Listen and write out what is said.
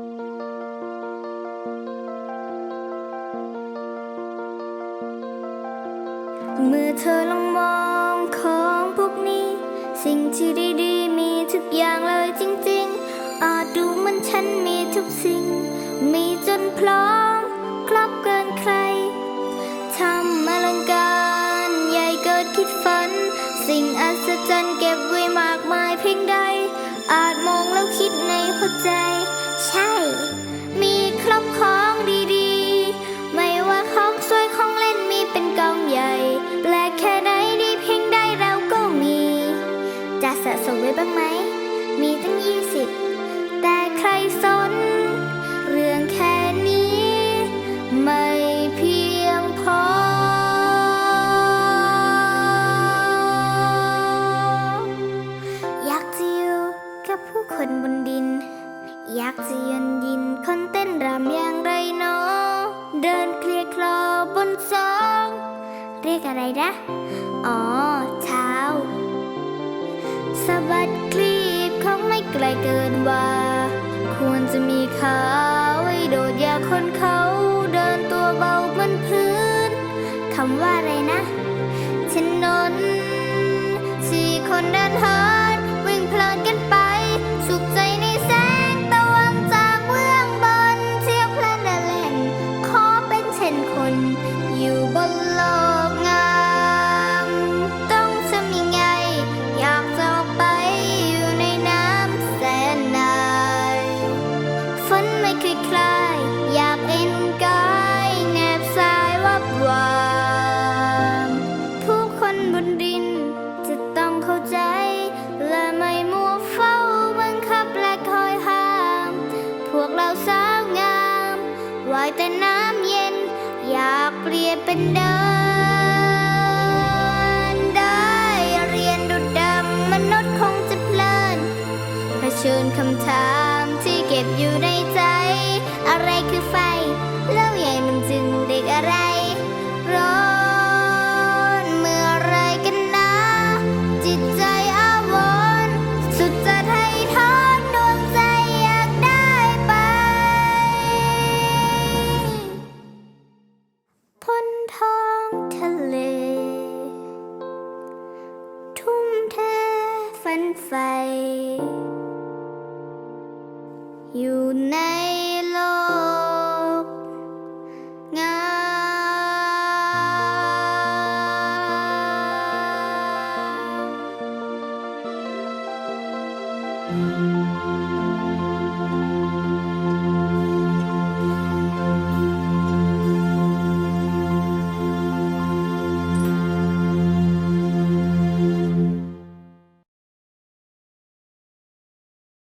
เมื่อเธอลองมองของพวกนี้ สิ่งที่ดีๆ มีทุกอย่างเลยจริงๆ อาจดูเหมันฉันมีทุกสิ่ง มีจนพร้อมะสะสมไว้บ้างไหม มีตั้งยี่สิบแต่ใครสน เรื่องแค่นี้ ไม่เพียงพอ อยากจะอยู่กับผู้คนบนดิน อยากจะยันยินคนเต้นรำอย่างไรเนอเดินเคลียร์คลอบนสอง เรียกอะไรนะ อ๋อ สะบัดคลีบเขาไม่ไกลเกินว่า ควรจะมีขาไว้โดดอยาคนเขาเดินตัวเบาบนพื้นคำว่าอะไรนะถนนสี่คนเดินเหิน แต่น้ำเย็น อยากเปลี่ยนเป็นเดิน ได้เรียนดุดดำมนุษย์คงจะเพลินเผชิญคำถามที่เก็บอยู่ในใจ อะไรคือไฟแล้วใหญ่ ฝันใฝ่อยู่ในโลกงาม「